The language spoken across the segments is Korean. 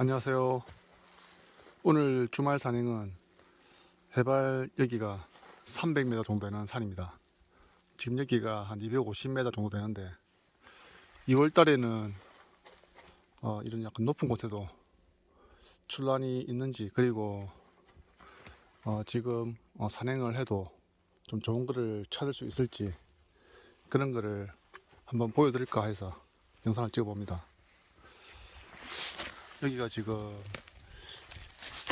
안녕하세요. 오늘 주말 산행은 해발 여기가 300m 정도 되는 산입니다. 지금 여기가 한 250m 정도 되는데 2월 달에는 어, 이런 약간 높은 곳에도 출란이 있는지 그리고 어, 지금 어, 산행을 해도 좀 좋은 거를 찾을 수 있을지 그런 거를 한번 보여드릴까 해서 영상을 찍어봅니다. 여기가 지금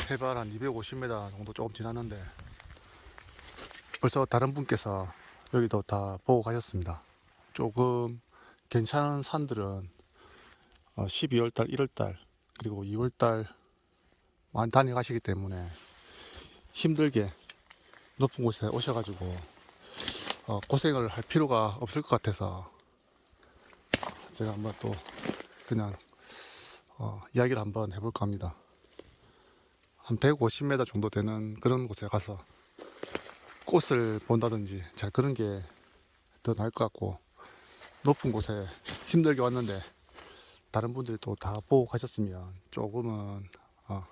해발 한 250m 정도 조금 지났는데 벌써 다른 분께서 여기도 다 보고 가셨습니다. 조금 괜찮은 산들은 12월달, 1월달 그리고 2월달 많이 다녀가시기 때문에 힘들게 높은 곳에 오셔가지고 어, 고생을 할 필요가 없을 것 같아서 제가 한번 또 그냥 어, 이야기를 한번 해볼까 합니다. 한 150m 정도 되는 그런 곳에 가서 꽃을 본다든지 잘 그런 게 더 나을 것 같고 높은 곳에 힘들게 왔는데 다른 분들이 또 다 보고 가셨으면 조금은 어,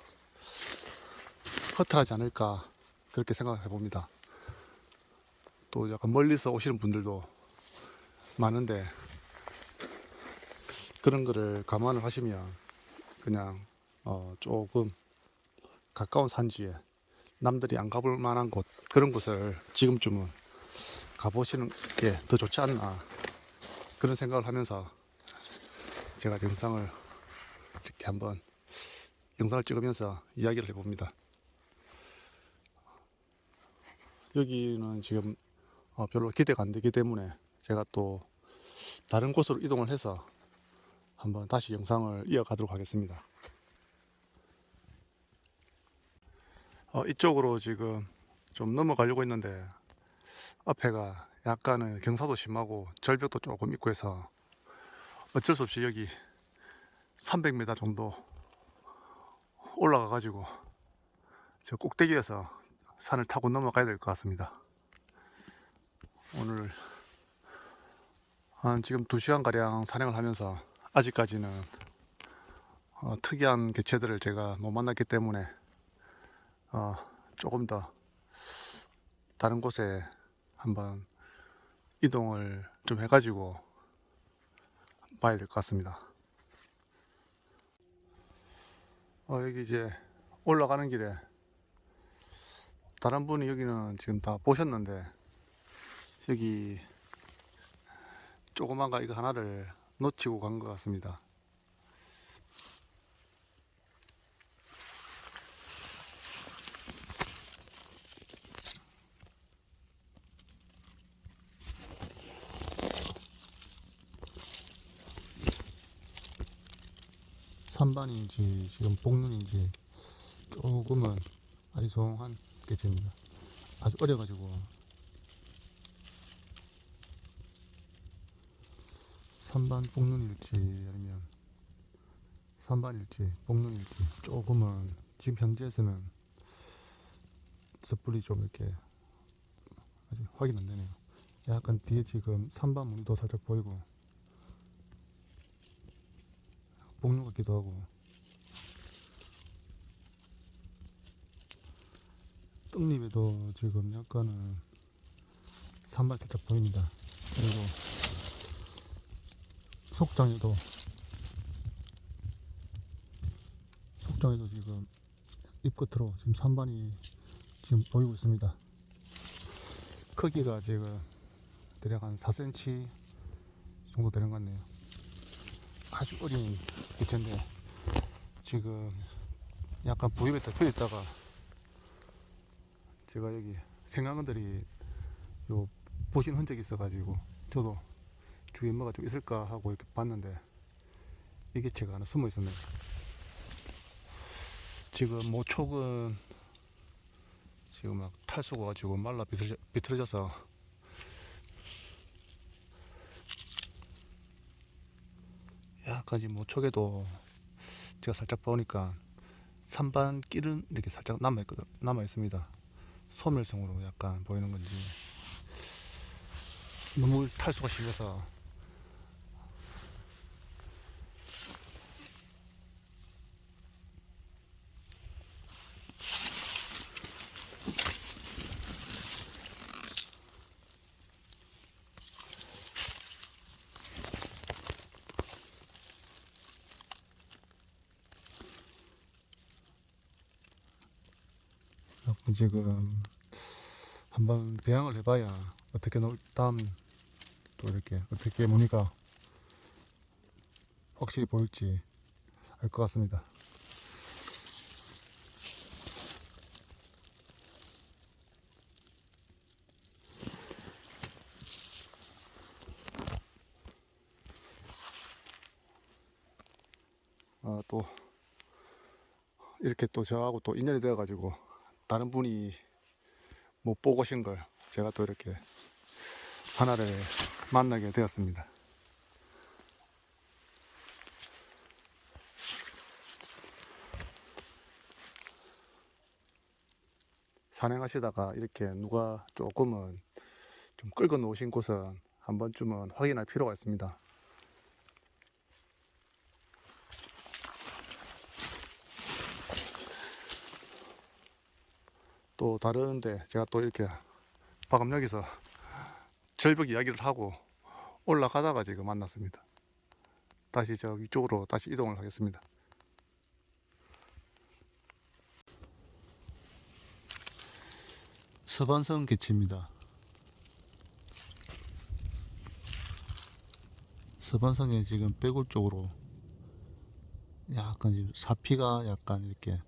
허탈하지 않을까 그렇게 생각해 봅니다. 또 약간 멀리서 오시는 분들도 많은데 그런 거를 감안을 하시면 그냥 어 조금 가까운 산지에 남들이 안 가볼 만한 곳 그런 곳을 지금쯤은 가보시는 게 더 좋지 않나 그런 생각을 하면서 제가 영상을 이렇게 한번 영상을 찍으면서 이야기를 해봅니다. 여기는 지금 어, 별로 기대가 안 되기 때문에 제가 또 다른 곳으로 이동을 해서 한번 다시 영상을 이어가도록 하겠습니다. 어, 이쪽으로 지금 좀 넘어가려고 했는데 앞에가 약간은 경사도 심하고 절벽도 조금 있고 해서 어쩔 수 없이 여기 300m 정도 올라가 가지고 저 꼭대기에서 산을 타고 넘어가야 될 것 같습니다. 오늘 한 지금 2시간 가량 산행을 하면서 아직까지는 어, 특이한 개체들을 제가 못 만났기 때문에 어, 조금 더 다른 곳에 한번 이동을 좀 해가지고 봐야 될 것 같습니다. 어, 여기 이제 올라가는 길에 다른 분이 여기는 지금 다 보셨는데 여기 조그만 거 이거 하나를 놓치고 간 것 같습니다. 산반인지 지금 복륜인지 조금은 아리송한 개체입니다. 아주 어려가지고 산반 복륜일지 아니면 산반일지 복륜일지 조금은 지금 현재에서는 섣불리 좀 이렇게 아직 확인 안 되네요. 약간 뒤에 지금 산반 무늬도 살짝 보이고 복륜 같기도 하고 떡잎에도 지금 약간은 산발 살짝 보입니다. 그리고 속장에도 속장에도 지금 입 끝으로 지금 산반이 지금 보이고 있습니다. 크기가 지금 대략 한 4cm 정도 되는 것 같네요. 아주 어린 개체인데 지금 약간 부입에 덮여 있다가 제가 여기 생강들이 요 보신 흔적이 있어가지고 저도 주위에 뭐가 좀 있을까 하고 이렇게 봤는데 이 개체가 하나 숨어 있었네요. 지금 모촉은 지금 막 탈수가 가지고 말라 비틀어져, 비틀어져서 약간 지금 모촉에도 제가 살짝 보니까 산반 끼는 이렇게 살짝 남아 있거든 남아 있습니다. 소멸성으로 약간 보이는 건지 너무 탈수가 심해서 지금 한번 배양을 해봐야 어떻게 놓 다음 또 이렇게 어떻게 무늬가 확실히 보일지 알 것 같습니다. 아, 또 이렇게 또 저하고 또 인연이 되어 가지고 다른 분이 못 보고 오신 걸 제가 또 이렇게 하나를 만나게 되었습니다. 산행하시다가 이렇게 누가 조금은 좀 끌고 놓으신 곳은 한 번쯤은 확인할 필요가 있습니다. 또 다른데 제가 또 이렇게 여기서 절벽 이야기를 하고 올라가다가 지금 만났습니다. 다시 저 위쪽으로 다시 이동을 하겠습니다. 서반성 개체입니다. 서반성에 지금 빼골 쪽으로 약간 사피가 약간 이렇게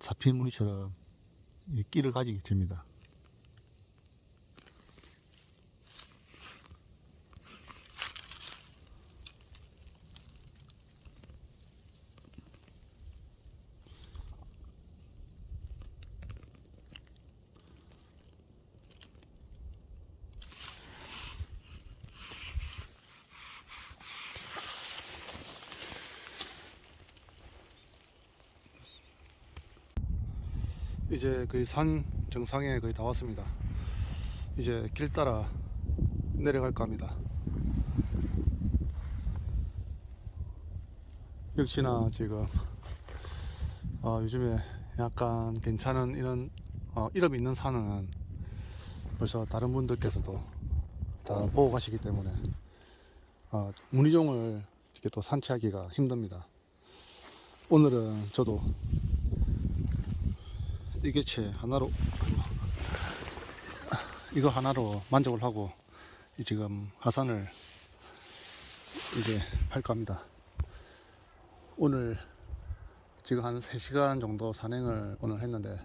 사피 무늬처럼 이 끼를 가지게 됩니다. 이제 거의 산 정상에 거의 다 왔습니다. 이제 길 따라 내려갈까 합니다. 역시나 지금 어, 요즘에 약간 괜찮은 이런 어, 이름 있는 산은 벌써 다른 분들께서도 다 보고 가시기 때문에 어, 문희종을 이렇게 또 산책하기가 힘듭니다. 오늘은 저도 이 개체 하나로 이거 하나로 만족을 하고 이 지금 하산을 이제 할까 합니다. 오늘 지금 한 3시간 정도 산행을 오늘 했는데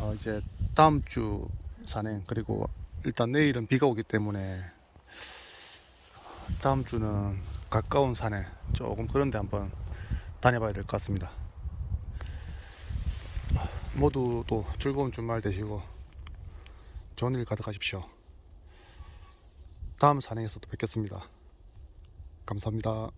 어 이제 다음 주 산행 그리고 일단 내일은 비가 오기 때문에 다음 주는 가까운 산에 조금 그런 데 한번 다녀봐야 될 것 같습니다. 모두 또 즐거운 주말 되시고 좋은 일 가득하십시오. 다음 산행에서 또 뵙겠습니다. 감사합니다.